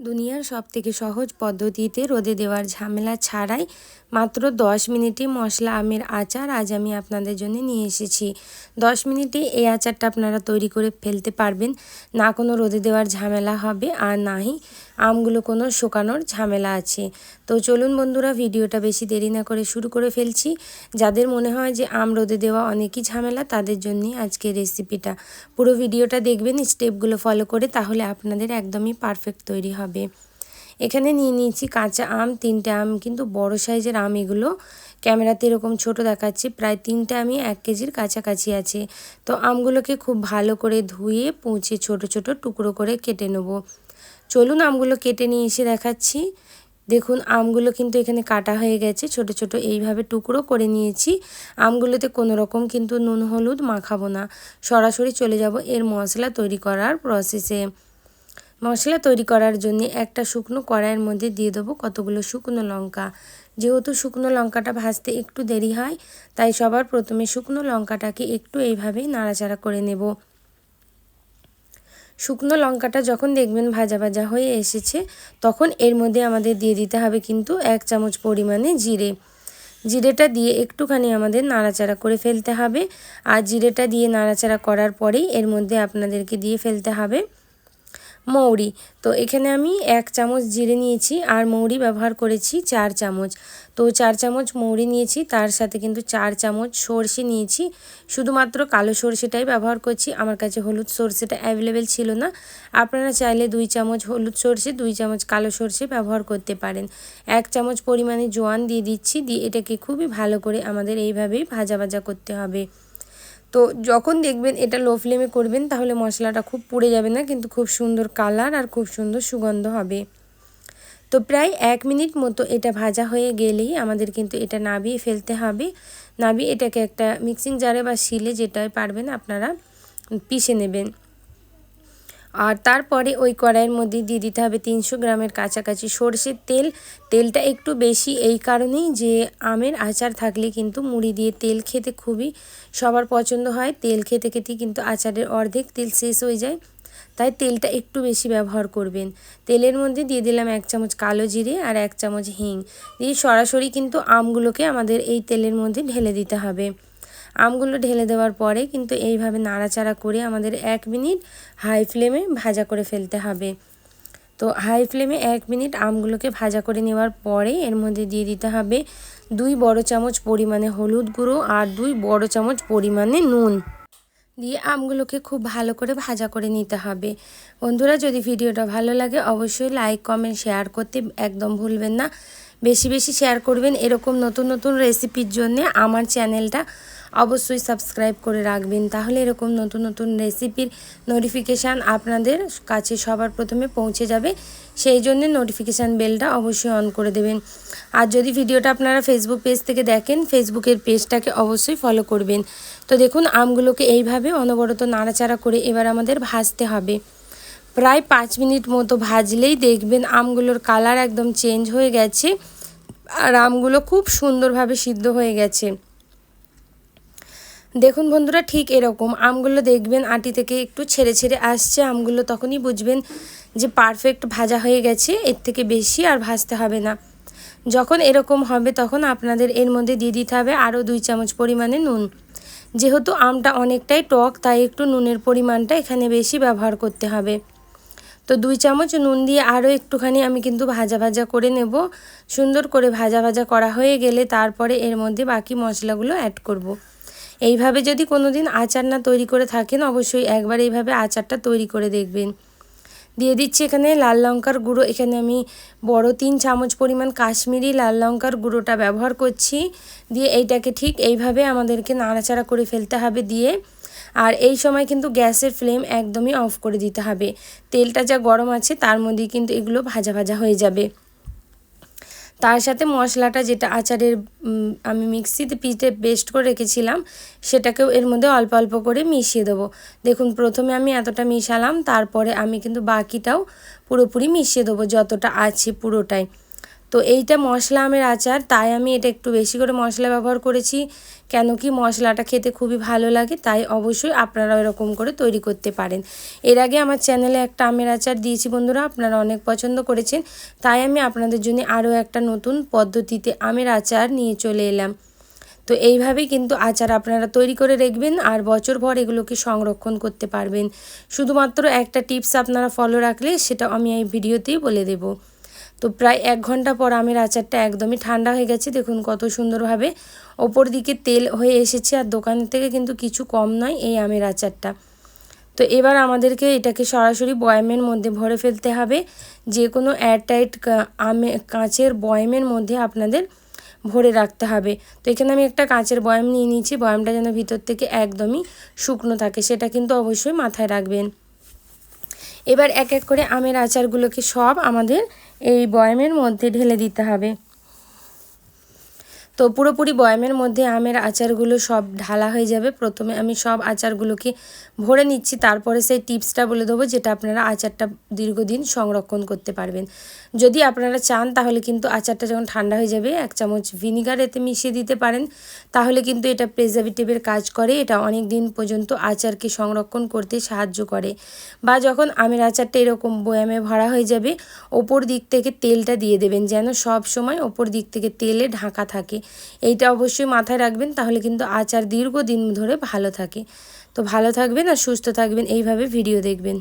দুনিয়ার সব থেকে সহজ পদ্ধতিতে রোদে দেওয়ার ঝামেলা ছাড়াই মাত্র দশ মিনিটে মশলা, আমের আচার আজ আমি আপনাদের জন্য নিয়ে এসেছি। দশ মিনিটে এই আচারটা আপনারা তৈরি করে ফেলতে পারবেন। না কোনো রোদে দেওয়ার ঝামেলা হবে আর নাহি আমগুলো কোনো শুকানোর ঝামেলা আছে। তো চলুন বন্ধুরা, ভিডিওটা বেশি দেরি না করে শুরু করে ফেলছি। যাদের মনে হয় যে আম রোদে দেওয়া অনেকই ঝামেলা, তাদের জন্যই আজকে রেসিপিটা পুরো ভিডিওটা দেখবেন স্টেপগুলো ফলো করে, তাহলে আপনাদের একদমই পারফেক্ট তৈরি হবে। এখানে নিয়ে নিয়েছি কাঁচা আম, তিনটে আম, কিন্তু বড় সাইজের আম এগুলো ক্যামেরাতে এরকম ছোট দেখাচ্ছে। প্রায় তিনটে আমি এক কেজির কাছাকাছি আছে। তো আমগুলোকে খুব ভালো করে ধুয়ে পৌঁছে ছোট ছোট টুকরো করে কেটে নেব। চলুন আমগুলো কেটে নিয়ে এসে দেখাচ্ছি। দেখুন, আমগুলো কিন্তু এখানে কাটা হয়ে গেছে। ছোট ছোট এইভাবে টুকরো করে নিয়েছি। আমগুলোতে কোনো রকম কিন্তু নুন, হলুদ মাখাবো না। সরাসরি চলে যাব এর মশলা তৈরি করার প্রসেসে মশলা তৈরি করার জন্য একটা শুকনো কড়াইয়ের মধ্যে দিয়ে দেবো কতগুলো শুকনো লঙ্কা। যেহেতু শুকনো লঙ্কাটা ভাজতে একটু দেরি হয়, তাই সবার প্রথমে শুকনো লঙ্কাটাকে একটু এইভাবেই নাড়াচাড়া করে নেব। শুকনো লঙ্কাটা যখন দেখবেন ভাজা ভাজা হয়ে এসেছে, তখন এর মধ্যে আমাদের দিয়ে দিতে হবে কিন্তু এক চামচ পরিমাণে জিরে। জিরেটা দিয়ে একটুখানি আমাদের নাড়াচাড়া করে ফেলতে হবে। আর জিরেটা দিয়ে নাড়াচাড়া করার পরেই এর মধ্যে আপনাদেরকে দিয়ে ফেলতে হবে মৌরি। তো এখানে আমি এক চামচ জিরে নিয়েছি আর মৌরি ব্যবহার করেছি চার চামচ। তো চার চামচ মৌরি নিয়েছি, তার সাথে কিন্তু চার চামচ সর্ষে নিয়েছি। শুধুমাত্র কালো সর্ষেটাই ব্যবহার করছি, আমার কাছে হলুদ সর্ষেটা অ্যাভেলেবেল ছিল না। আপনারা চাইলে দুই চামচ হলুদ সর্ষে, দুই চামচ কালো সর্ষে ব্যবহার করতে পারেন। এক চামচ পরিমাণে জোয়ান দিয়ে দিচ্ছি, দিয়ে এটাকে খুবই ভালো করে আমাদের এইভাবেই ভাজা ভাজা করতে হবে। তো যখন দেখবেন এটা লো ফ্লেমে করবেন, তাহলে মশলাটা খুব পুড়ে যাবে না, কিন্তু খুব সুন্দর কালার আর খুব সুন্দর সুগন্ধ হবে। তো প্রায় এক মিনিট মতো এটা ভাজা হয়ে গেলেই আমাদের কিন্তু এটা নাবিয়ে ফেলতে হবে। নাবিয়ে এটাকে একটা মিক্সিং জারে বা শিলে যেটাই পারবেন আপনারা পিষে নেবেন। আর তারপরে ওই কড়াইয়ের মধ্যে দিয়ে দিতে হবে তিনশো গ্রামের কাছাকাছি সর্ষের তেল। তেলটা একটু বেশি এই কারণেই যে আমের আচার থাকলে কিন্তু মুড়ি দিয়ে তেল খেতে খুবই সবার পছন্দ হয়। তেল খেতে খেতে কিন্তু আচারের অর্ধেক তেল শেষ হয়ে যায়। তাই তেলটা একটু বেশি ব্যবহার করবেন। তেলের মধ্যে দিয়ে দিলাম এক চামচ কালো জিরে আর এক চামচ হিং। দিয়ে সরাসরি কিন্তু আমগুলোকে আমাদের এই তেলের মধ্যে ঢেলে দিতে হবে। আমগুলো ঢেলে দেওয়ার পরে কিন্তু এইভাবে নাড়াচাড়া করে আমাদের এক মিনিট হাই ফ্লেমে ভাজা করে ফেলতে হবে। তো হাই ফ্লেমে এক মিনিট আমগুলোকে ভাজা করে নেওয়ার পরে এর মধ্যে দিয়ে দিতে হবে দুই বড় চামচ পরিমাণে হলুদ গুঁড়ো আর দুই বড় চামচ পরিমাণে নুন। দিয়ে আমগুলোকে খুব ভালো করে ভাজা করে নিতে হবে। বন্ধুরা, যদি ভিডিওটা ভালো লাগে অবশ্যই লাইক, কমেন্ট, শেয়ার করতে একদম ভুলবেন না। বেশি বেশি শেয়ার করবেন এরকম নতুন নতুন রেসিপির জন্যে আমার চ্যানেলটা অবশ্যই সাবস্ক্রাইব করে রাখবেন। তাহলে এরকম নতুন নতুন রেসিপির নোটিফিকেশান আপনাদের কাছে সবার প্রথমে পৌঁছে যাবে। সেই জন্য নোটিফিকেশান বেলটা অবশ্যই অন করে দেবেন। আর যদি ভিডিওটা আপনারা ফেসবুক পেজ থেকে দেখেন ফেসবুকের পেজটাকে অবশ্যই ফলো করবেন। তো দেখুন, আমগুলোকে এইভাবে অনবরত নাড়াচাড়া করে এবার আমাদের ভাজতে হবে। প্রায় পাঁচ মিনিট মতো ভাজলেই দেখবেন আমগুলোর কালার একদম চেঞ্জ হয়ে গেছে। আর আমগুলো খুব সুন্দরভাবে সিদ্ধ হয়ে গেছে। দেখুন বন্ধুরা, ঠিক এরকম। আমগুলো দেখবেন, আটি থেকে একটু ছেড়ে ছেড়ে আসছে। আমগুলো তখনই বুঝবেন যে পারফেক্ট ভাজা হয়ে গেছে। এর থেকে বেশি আর ভাজতে হবে না। যখন এরকম হবে, তখন আপনাদের এর মধ্যে দিয়ে দিতে হবে আরও দুই চামচ পরিমাণে নুন। যেহেতু আমটা অনেকটাই টক, তাই একটু নুনের পরিমাণটা এখানে বেশি ব্যবহার করতে হবে। তো দুই চামচ নুন দিয়ে আরও একটুখানি আমি কিন্তু ভাজা ভাজা করে নেব। সুন্দর করে ভাজা ভাজা করা হয়ে গেলে তারপরে এর মধ্যে বাকি মশলাগুলো অ্যাড করব। এইভাবে যদি কোনো দিন আচার না তৈরি করে থাকেন, অবশ্যই একবার এইভাবে আচারটা তৈরি করে দেখবেন। দিয়ে দিচ্ছি এখানে লাল লঙ্কার গুঁড়ো। এখানে আমি বড় তিন চামচ পরিমাণ কাশ্মীরি লাল লঙ্কার গুঁড়োটা ব্যবহার করছি। দিয়ে এইটাকে ঠিক এইভাবে আমাদেরকে নাড়াচাড়া করে ফেলতে হবে দিয়ে। আর এই সময় কিন্তু গ্যাসের ফ্লেম একদমই অফ করে দিতে হবে। তেলটা যা গরম আছে, তার মধ্যেই কিন্তু এগুলো ভাজা ভাজা হয়ে যাবে। তার সাথে মশলাটা যেটা আচারের আমি মিক্সিতে পিঠে পেস্ট করে রেখেছিলাম, সেটাকেও এর মধ্যে অল্প অল্প করে মিশিয়ে দেবো। দেখুন, প্রথমে আমি এতটা মিশালাম, তারপরে আমি কিন্তু বাকিটাও পুরোপুরি মিশিয়ে দেবো, যতটা আছে পুরোটাই। তো এইটা মশলা আমের আচার, তাই আমি এটা একটু বেশি করে মশলা ব্যবহার করেছি। কেন কি মশলাটা খেতে খুবই ভালো লাগে, তাই অবশ্যই আপনারা এরকম করে তৈরি করতে পারেন। এর আগে আমার চ্যানেলে একটা আমের আচার দিয়েছি বন্ধুরা, আপনারা অনেক পছন্দ করেছেন। তাই আমি আপনাদের জন্য আরও একটা নতুন পদ্ধতিতে আমের আচার নিয়ে চলে এলাম। তো এইভাবেই কিন্তু আচার আপনারা তৈরি করে রাখবেন, আর বছর বছরভর এগুলোকে সংরক্ষণ করতে পারবেন। শুধুমাত্র একটা টিপস আপনারা ফলো রাখলে সেটা আমি এই ভিডিওতেই বলে দেব। তো প্রায় এক ঘণ্টা পর আমের আচারটা একদমই ঠান্ডা হয়ে গেছে। দেখুন কত সুন্দরভাবে ওপর দিকে তেল হয়ে এসেছে আর দোকান থেকে কিন্তু কিছু কম নয় এই আমের আচারটা। তো এবার আমাদেরকে এটাকে সরাসরি বয়ামের মধ্যে ভরে ফেলতে হবে। যে কোনো এয়ারটাইট আমে, কাঁচের বয়ামের মধ্যে আপনাদের ভরে রাখতে হবে। তো এখানে আমি একটা কাঁচের বয়াম নিয়ে নিয়েছি। বয়ামটা যেন ভিতর থেকে একদমই শুকনো থাকে, সেটা কিন্তু অবশ্যই মাথায় রাখবেন। এবার এক এক করে আমের আচারগুলোকে সব আমাদের এই বয়ামের মধ্যে ঢেলে দিতে হবে। তো পুরোপুরি বয়ামের মধ্যে আমের আচারগুলো সব ঢালা হয়ে যাবে। প্রথমে আমি সব আচারগুলোকে ভরে নিচ্ছি, তারপরে সেই টিপসটা বলে দেবো যেটা আপনারা আচারটা দীর্ঘদিন সংরক্ষণ করতে পারবেন। যদি আপনারা চান তাহলে কিন্তু আচারটা যখন ঠান্ডা হয়ে যাবে, এক চামচ ভিনিগার এতে মিশিয়ে দিতে পারেন। তাহলে কিন্তু এটা প্রেজারভেটিভের কাজ করে, এটা অনেক দিন পর্যন্ত আচারকে সংরক্ষণ করতে সাহায্য করে। বা যখন আমের আচারটা এরকম বয়ামে ভরা হয়ে যাবে, ওপর দিক থেকে তেলটা দিয়ে দেবেন যেন সব সময় ওপর দিক থেকে তেলে ঢাকা থাকে। এইটা অবশ্যই মাথায় রাখবেন, তাহলে কিন্তু আচার দীর্ঘদিন ধরে ভালো থাকে। তো ভালো থাকবেন আর সুস্থ থাকবেন, এইভাবে ভিডিও দেখবেন।